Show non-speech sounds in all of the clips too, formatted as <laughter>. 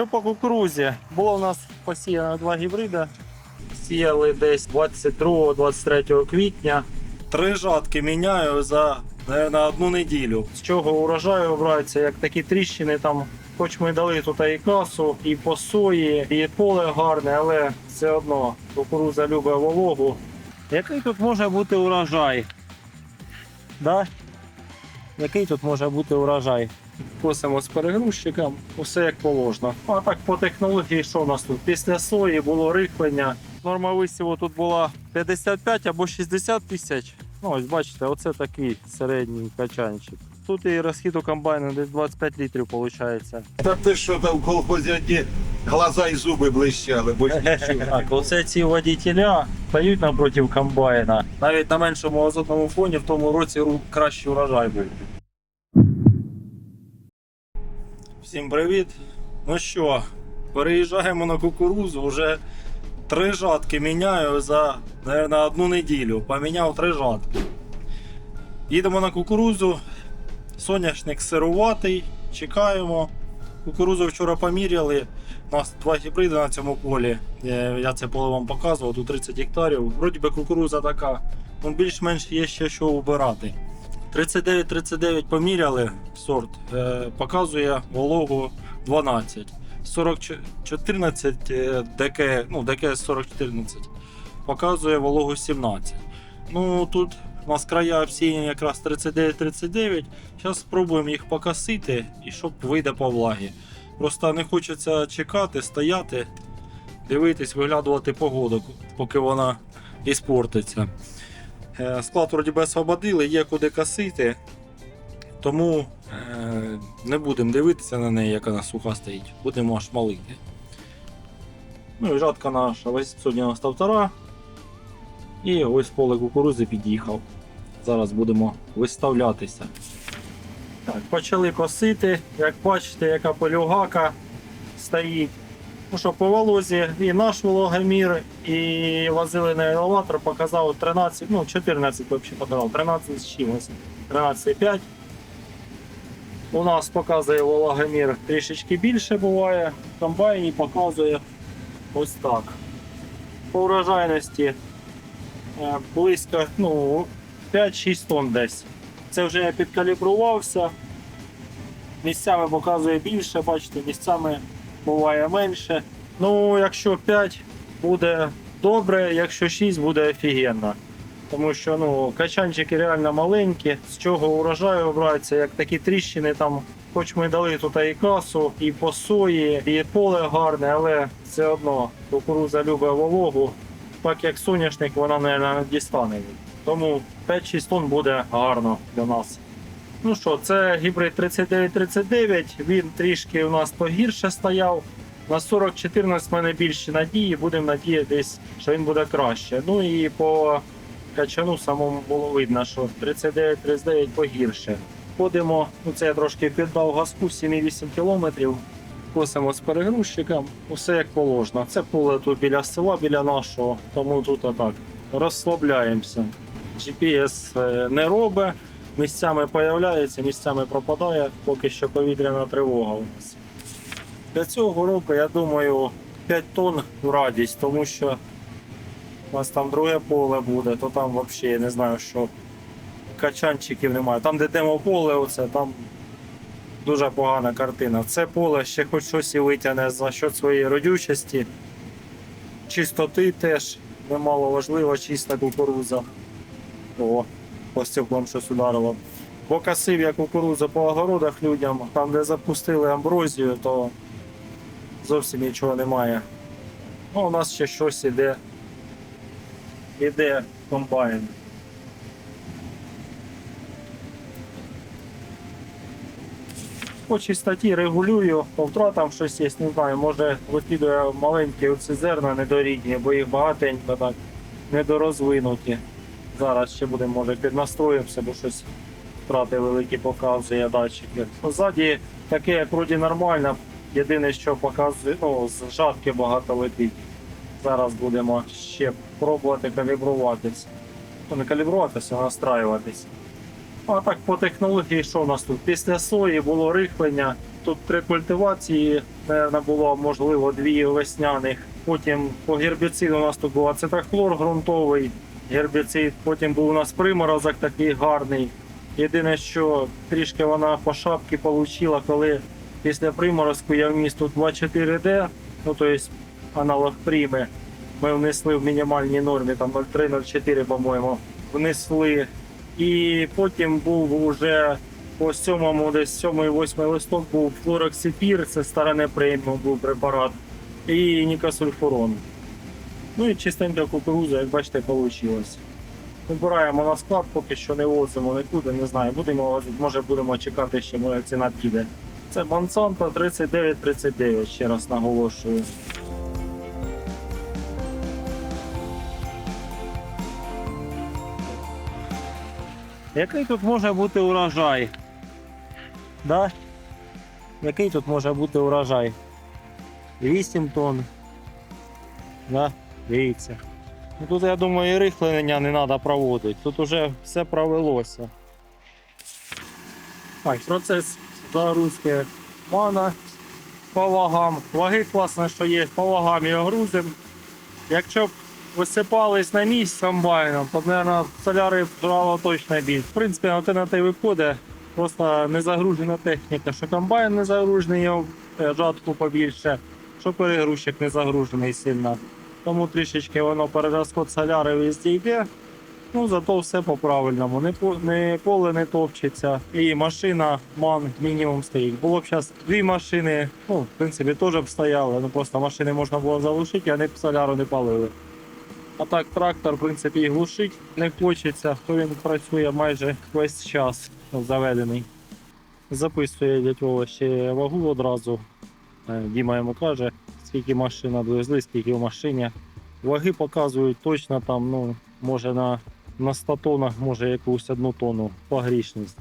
Що по кукурузі? Було в нас посіяно два гібрида. Сіяли десь 22-23 квітня. Три жатки міняю за на одну неділю. З чого урожаю брається, як такі тріщини там. Хоч ми дали тут і касу, і по сої, і поле гарне, але все одно кукуруза любить вологу. Який тут може бути урожай? Да? Який тут може бути урожай? Косимо з перегрузчиком, усе як положено. А так по технології, що у нас тут? Після сої було рихлення. Норма висіву тут була 55 або 60 тисяч. Ну, ось бачите, оце такий середній качанчик. Тут і розхід у комбайну десь 25 літрів виходить. Та ти що там в колхозі одні глаза і зуби блищали, бо. <laughs> Так, оце ці водітеля стають напроти комбайна. Навіть на меншому азотному фоні в тому році кращий урожай був. Всім привіт. Ну що, переїжджаємо на кукурузу. Вже три жатки міняю за, наверное, одну неділю. Поміняв три жатки. Їдемо на кукурузу. Соняшник сируватий. Чекаємо. Кукурузу вчора поміряли. У нас два гібриди на цьому полі. Е, Я це поле вам показував, тут 30 гектарів. Вроді би кукуруза така, ну більш-менш є ще що убирати. 39-39 поміряли сорт, е, показує вологу 12. 4014 е, ДК, ну, ДК 4014 показує вологу 17. Ну тут у нас края всіяні якраз 39-39. Зараз спробуємо їх покосити і щоб вийде по влагі. Просто не хочеться чекати, стояти, дивитись, виглядувати погоду, поки вона іспортиться. Е, Склад вроді би освободили, є куди косити, тому е, не будемо дивитися на неї, як вона суха стоїть. Будемо аж малити. Ну і жатка наша 892. І ось поле кукурузи під'їхав. Зараз будемо виставлятися. Так, почали косити. Як бачите, яка полюгака стоїть. Ну що, по волозі і наш вологомір, і возили на елеватор, показав 13, ну 14 взагалі показав, 13 з чимось. 13,5. У нас показує вологомір трішечки більше буває. В комбайні показує ось так. По врожайності е, близько ну, 5-6 тонн десь. Це вже я підкалібрувався. Місцями показує більше, бачите, місцями буває менше. Ну, якщо 5 буде добре, якщо 6 буде офігенно. Тому що ну, качанчики реально маленькі, з чого урожаю брається, як такі тріщини там. Хоч ми дали тут і касу, і по сої, і поле гарне, але все одно кукуруза любить вологу. Так як соняшник, вона не дістане. Тому 5-6 тонн буде гарно для нас. Ну що, це гібрид 3939, він трішки у нас погірше стояв. На 40-14 в мене більше надії, будемо надіятись, що він буде краще. Ну і по качану самому було видно, що 39-39 погірше. Ходимо, ну це я трошки піддав газку 7,8 км. Косимо з перегрузчиком, усе як положено. Це поле тут біля села, біля нашого, тому тут отак. Розслабляємося. GPS е, не робить, місцями появляється, місцями пропадає, поки що повітряна тривога у нас. Для цього року, я думаю, 5 тонн в радість, тому що у нас там друге поле буде, то там взагалі не знаю, що качанчиків немає. Там, де демополе, оце, там дуже погана картина. Це поле ще хоч щось і витягне за счет своєї родючості. Чистоти теж немало важливо, чиста кукуруза. О, по стеклам щось ударило. Бо косив я кукурузу по огородах людям, там де запустили амброзію, то зовсім нічого немає. Ну, у нас ще щось іде. Іде комбайн. По чистоті регулюю, по втратам щось є, не знаю, може викидаю маленькі оці зерна недорідні, бо їх багатенько так недорозвинуті. Зараз ще будемо, може, піднастроїмося, бо щось втрати великі показує датчики. Ззаді таке, як вроді нормально. Єдине, що показує, ну, з жатки багато летить. Зараз будемо ще пробувати калібруватися. Ну, не калібруватися, а настраюватися. А так по технології, що у нас тут? Після сої було рихлення. тут три культивації, наверное, було можливо дві весняних. Потім по гербіциду у нас тут був ацетахлор ґрунтовий гербіцид. Потім був у нас приморозок такий гарний. Єдине, що трішки вона по шапці отримала, коли після приморозку я вніс тут 2,4D, ну тобто аналог прими. Ми внесли в мінімальній нормі, там 0,3-0,4, по-моєму, внесли. І потім був уже по сьомому, десь 7-8 листок був флороксипір, це сторони преміум був препарат, і нікосульфурон. Ну і чистенька кукуруза, як бачите, вийшло. Вибираємо на склад, поки що не возимо нікуди, не знаю. Будемо може будемо чекати, ще моя ціна піде. Це Monsanto 3939, ще раз наголошую. Який тут може бути урожай? Да? Який тут може бути урожай? 8 тонн. Да? Дивіться. Ну, Тут, я думаю, і рихлення не треба проводити. Тут уже все провелося. Так, процес загрузки мана по вагам. Ваги класно, що є, по вагам його грузимо. Якщо б висипались на місць комбайном, то, мабуть, соляри брало точно більше. В принципі, на те виходить. Просто не загружена техніка, що комбайн не загружений, його е, жатку побільше, що перегрузчик не загружений сильно. Тому трішечки воно перерозход соляри везде йде. Ну, зато все по-правильному. Не, не поле не топчеться. І машина ман мінімум стоїть. Було б зараз дві машини, ну, в принципі, теж б стояли. Ну просто машини можна було залишити, а не соляру не палили. А так трактор, в принципі, і глушить не хочеться, то він працює майже весь час заведений. Записує дядь Вова ще вагу одразу. Е, Діма йому каже, скільки машин відвезли, скільки в машині. Ваги показують точно там, ну, може на, на 100 тоннах, може якусь одну тонну погрішність.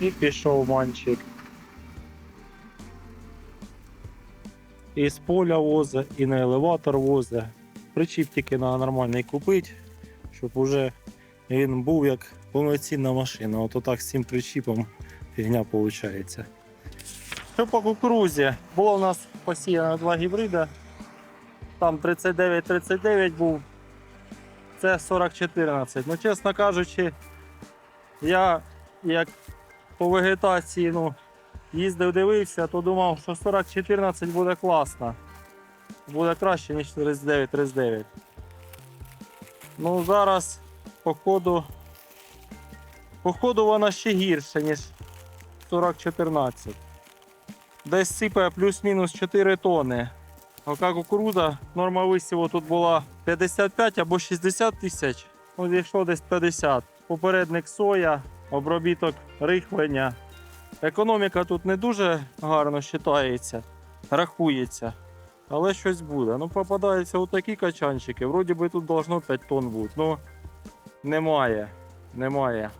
І пішов манчик. І з поля возе, і на елеватор возе. Причіп тільки треба нормальний купити, щоб уже він був як повноцінна машина. От отак з цим причіпом фігня виходить. Що по кукурузі? Було у нас посіяно два гібрида. Там 39-39 був. Це 40-14. Ну, чесно кажучи, я як по вегетації ну, їздив, дивився, то думав, що 40-14 буде класно. Буде краще, ніж 39-39. Ну зараз, походу, походу вона ще гірше, ніж 40-14. Десь сипає плюс-мінус 4 тонни. Ока кукурудза, норма висіву тут була 55 або 60 тисяч. Ну, зійшло десь 50. Попередник соя, обробіток рихлення. Економіка тут не дуже гарно вважається, рахується. Але щось буде. Ну, попадаються отакі качанчики. Вроді би тут должно 5 тонн бути. Ну, немає. Немає.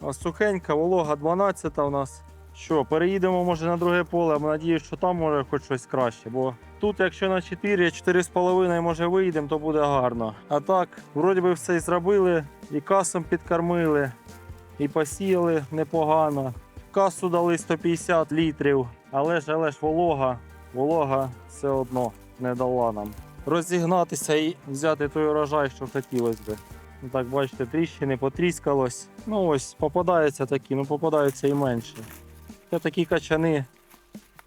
А сухенька, волога 12 у нас. Що, переїдемо може на друге поле, бо надіюсь, що там може хоч щось краще. Бо тут, якщо на 4, 4,5 може вийдемо, то буде гарно. А так, вроді би все зробили, і касом підкормили, і посіяли непогано. Касу дали 150 літрів, але ж, але ж волога, волога все одно не дала нам. Розігнатися і взяти той урожай, що хотілося би. Ну, Так, бачите, тріщини потріскалось. Ну ось, попадаються такі, ну попадаються і менше. Це такі качани,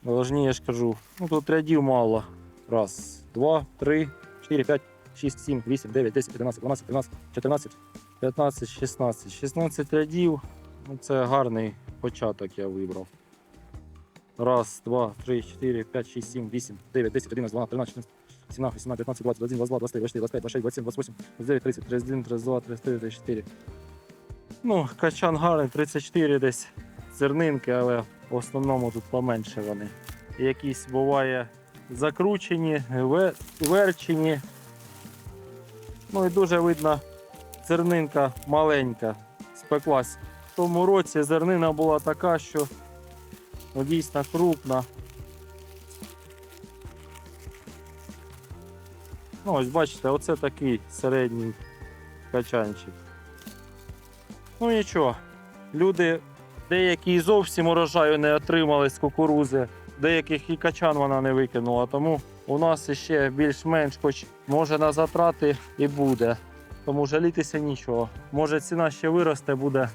должні, я ж кажу. Ну тут рядів мало. Раз, два, три, чотири, п'ять, шість, сім, вісім, дев'ять, десять, одинадцять, дванадцять, тринадцять, чотирнадцять, п'ятнадцять, шістнадцять. 16 рядів. Ну, це гарний початок я вибрав. Раз, два, три, чотири, п'ять, шість, сім, вісім, дев'ять, десять, одинадцять, дванадцять, тринадцять, чотирнадцять. 17, 18, 19, 20, 21, 22, 23, 24, 25, 26, 27, 28, 29, 30, 31, 32, 33, 34. Ну, качан гарний, 34 десь зернинки, але в основному тут поменше вони. Якісь буває закручені, верчені. Ну і дуже видно, зернинка маленька, спеклась. В тому році зернина була така, що ну, дійсно крупна. Ну, ось бачите, оце такий середній качанчик. Ну нічого, люди деякі зовсім урожаю не отримали з кукурузи, деяких і качан вона не викинула. Тому у нас ще більш-менш, хоч може на затрати і буде. Тому жалітися нічого. Може ціна ще виросте, буде,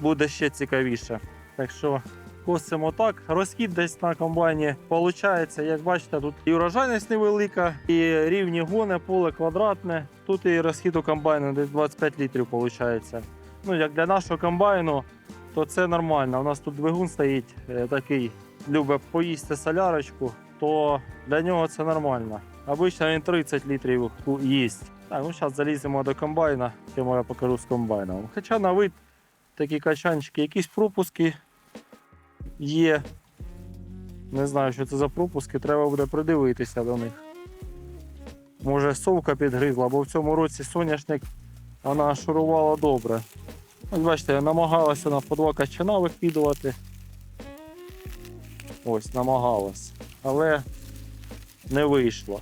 буде ще цікавіше. Так що косимо так. Розхід десь на комбайні виходить, як бачите, тут і урожайність невелика, і рівні гони, поле квадратне. Тут і розхід у комбайну десь 25 літрів виходить. Ну, як для нашого комбайну, то це нормально. У нас тут двигун стоїть е, такий, любить поїсти солярочку, то для нього це нормально. Обично він 30 літрів їсть. Так, ну зараз заліземо до комбайна, я покажу з комбайном. Хоча на вид такі качанчики, якісь пропуски є. Не знаю, що це за пропуски, треба буде придивитися до них. Може совка підгризла, бо в цьому році соняшник вона шурувала добре. Ось бачите, намагалася на по два качана викидувати. Ось, намагалась. Але не вийшло.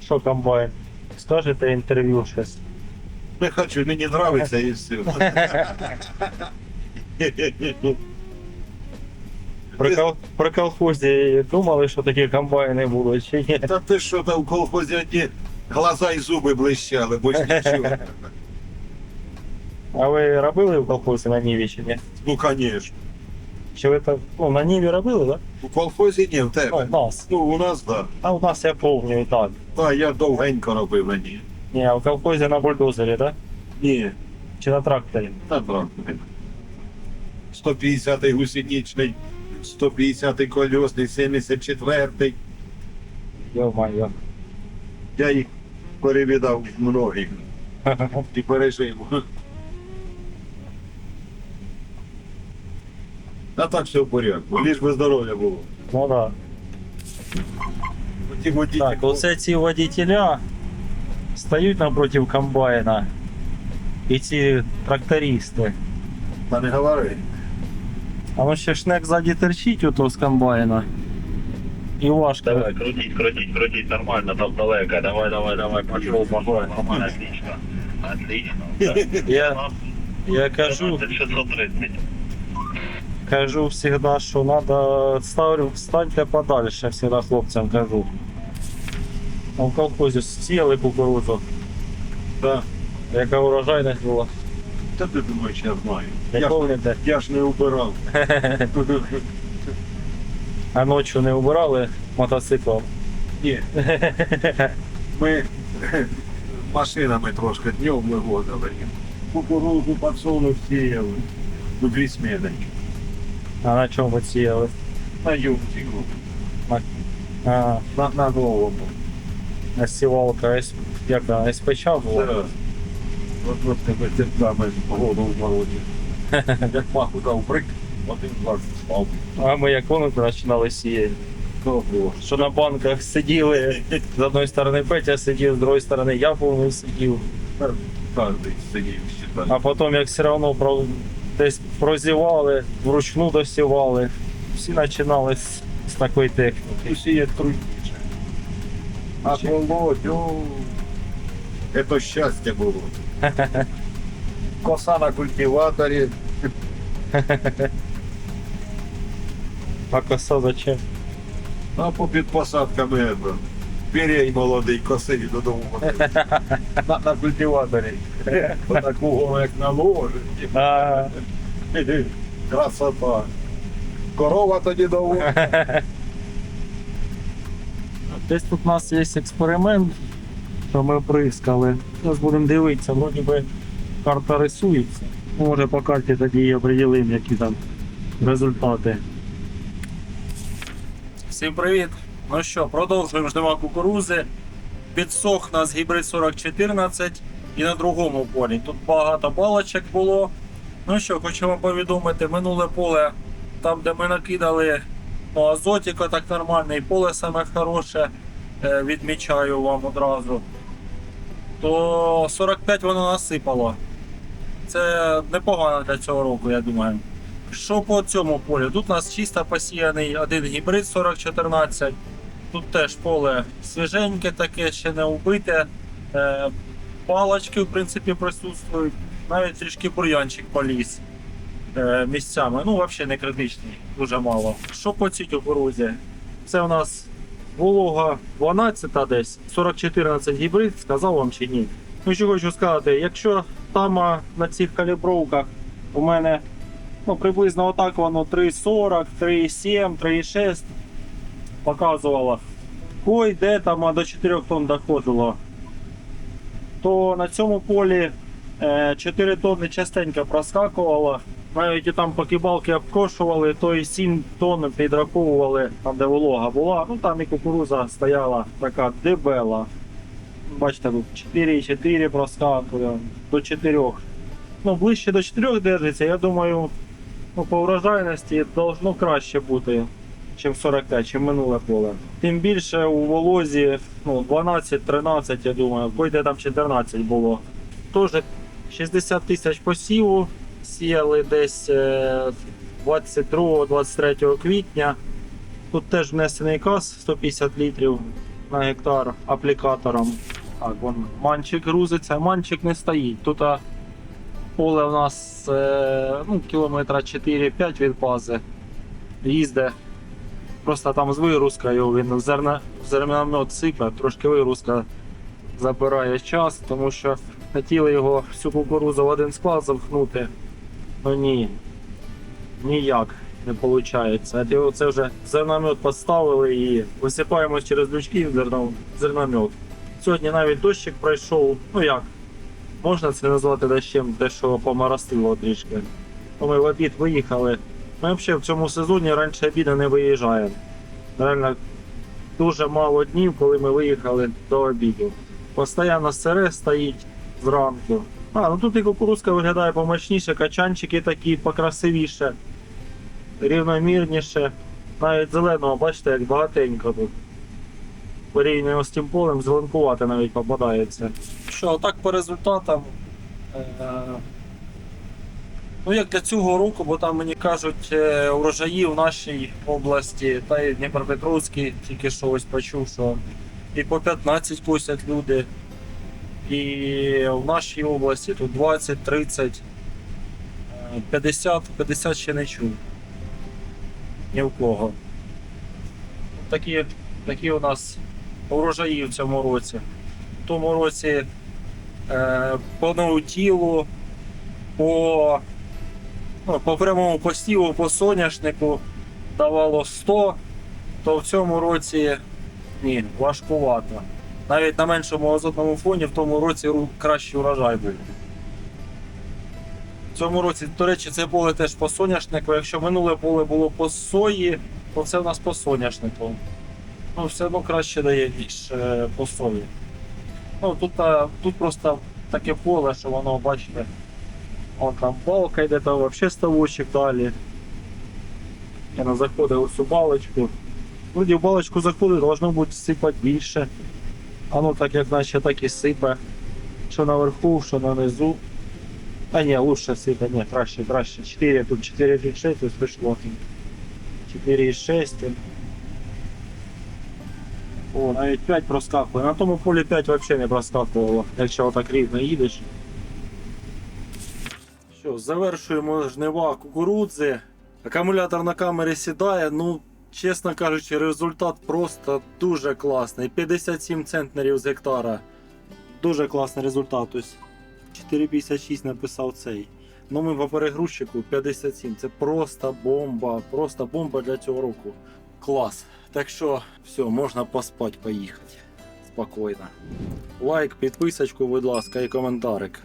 Що комбайн? Скажете інтерв'ю щось? Не хочу, мені нравиться і все. При, кол- при колхозі думали, що такі комбайни будуть чи ні? Та ти що там в колхозі одні глаза і зуби блищали, бо ж нічого. А ви робили в колхозі на Ніві чи ні? Ну, звісно. Чи ви так, ну, на Ніві робили, так? У колхозі ні, в Ну, тебе. у нас. Ну, у нас так. А у нас я повню так. Та я довгенько робив на ній. Ні, а в колхозі на бульдозері, так? Ні, Чи на тракторі? та правда. 150-й гусеничний, 150-й колесний, 74-й. Йо-майо. Я їх перевідав многих <laughs> і пережив. А так все в порядку, ліж би здоров'я було. Ну так. Ті водії, Так, оце ці водителя стають напроти комбайна. І ці трактористи. Та не говори. А ну ще шнек ззаді терчить ото з комбайна. І важко. Давай, крутить, крутить, крутить, нормально, там далеко. Давай, давай, давай, пошел, пошел, нормально, отлично. <laughs> Отлично. Я, я кажу, 630. Кажу всегда, що надо ставлю, встаньте подальше, всегда хлопцям кажу. А в колхозі сіяли кукурудзу. Так. Яка урожайність була? Та ти думаєш, я знаю. Не Я, ж- помните? я ж не убирав. <laughs> А ночі не убирали мотоциклом. Ні. Ми <laughs> машинами трошки днем вивозили. Кукурузу, подсолнух сіяли. Дві сміни. А на чому сіяли? На юмтику. А, На, на новому. а сівалка С- як вона, СПЧ була? Зараз. От от тебе цепками голову в мороді. <laughs> Як маху дав брик, один глаз спав. А ми як воно починали сіяти. То. Що на банках сиділи, з одної сторони Петя сидів, з другої сторони я повний сидів. Кожен сидів ще А потім як все одно десь прозівали, вручну досівали. Всі починали з, з такої техніки. Усі є трудніше. А Володь, о, це щастя було. <laughs> Коса на культиваторі. <laughs> А коса зачем? А по під посадками это, Пірей молодий косий додому. <laughs> на, на культиваторі. Отакого, як наложить. А, Красота. Корова тоді довго. <laughs> десь тут у нас є експеримент, що ми прискали. Зараз будемо дивитися, вроді би карта рисується. Може по карті тоді і определимо, які там результати. Всім привіт! Ну що, продовжуємо жнива кукурузи. Підсох нас гібрид 4014 і на другому полі. Тут багато балочок було. Ну що, хочу вам повідомити, минуле поле, там де ми накидали ну, азотіка так нормально, і поле саме хороше, е, відмічаю вам одразу. То 45 воно насипало. Це непогано для цього року, я думаю. Що по цьому полю? Тут у нас чисто посіяний один гібрид 4014 Тут теж поле свіженьке таке, ще не убите. Е, палочки, в принципі, присутствують. Навіть трішки бур'янчик поліз е, місцями. Ну, взагалі не критичний, дуже мало. Що по цій кукурузі? Це у нас волога 12 десь, 40-14 гібрид, сказав вам чи ні. Ну, що хочу сказати, якщо там на цих калібровках у мене ну, приблизно отак воно 3,40, 3,7, 3,6 показувало. Кой де там до 4 тонн доходило. То на цьому полі е, 4 тонни частенько проскакувало. Навіть там поки балки обкошували, то і 7 тонн підраховували, там де волога була. Ну там і кукуруза стояла така дебела. Бачите, тут 4,4 проскакує до 4. Ну, ближче до 4 держиться, я думаю, ну, по врожайності должно краще бути, чим 45, чим минуле поле. Тим більше у волозі ну, 12-13, я думаю, пойде там 14 було. Теж 60 тисяч посіву, сіяли десь е, 22-23 квітня. Тут теж внесений каз 150 літрів на гектар аплікатором. Так, вон манчик грузиться, манчик не стоїть. Тут поле у нас е, ну, кілометра 4-5 від бази. Їзде. Просто там з вигрузкою він в зерна, зерномет сипе, трошки вигрузка забирає час, тому що хотіли його всю кукурузу в один склад запхнути. Ну ні. Ніяк не виходить. Це вже зерномет поставили і висипаємо через лючки зерномет. Сьогодні навіть дощик пройшов. Ну як? Можна це назвати дощем, те, що помаростило трішки. Ми в обід виїхали. Ми взагалі в цьому сезоні раніше обіду не виїжджаємо. Реально дуже мало днів, коли ми виїхали до обіду. Постоянно сире стоїть зранку. А, ну тут і кукурузка виглядає помощніше, качанчики такі покрасивіше, рівномірніше. Навіть зеленого, бачите, як багатенько тут. Порівняно з тим полем, зеленкувати навіть попадається. Що, так по результатам. Ну, як для цього року, бо там мені кажуть, е, урожаї в нашій області, та й Дніпропетровській, тільки що ось почув, що і по 15 косять люди. І в нашій області тут 20, 30, е, 50, 50 ще не чув. Ні в кого. Такі, такі у нас урожаї в цьому році. В тому році е, по наутілу, по ну, по прямому постіву, по соняшнику давало 100, то в цьому році ні, важкувато. Навіть на меншому азотному фоні в тому році кращий урожай був. В цьому році, до речі, це поле теж по соняшнику. Якщо минуле поле було по сої, то це в нас по соняшнику. Ну, все одно краще дає, ніж е, по сої. Ну, тут, тут просто таке поле, що воно, бачите, Вон там балка йде, там вообще ставочок далі. Я на заходив цю балочку. Вроді в балочку заходить, должно бути сипати більше. А ну так як наче так і сипе. Що наверху, що на низу. А ні, лучше сипе, ні, краще, краще. 4, тут 4,6 ось пішло. 4,6. О, навіть 5 проскакує. На тому полі 5 взагалі не проскакувало, якщо отак рівно їдеш. Завершуємо жнива кукурудзи. Акумулятор на камері сідає. Ну, чесно кажучи, результат просто дуже класний. 57 центнерів з гектара. Дуже класний результат. Тобто 4,56 написав цей. Ну ми по перегрузчику 57. Це просто бомба. Просто бомба для цього року. Клас. Так що, все, можна поспати, поїхати. Спокійно. Лайк, підписочку, будь ласка, і коментарик.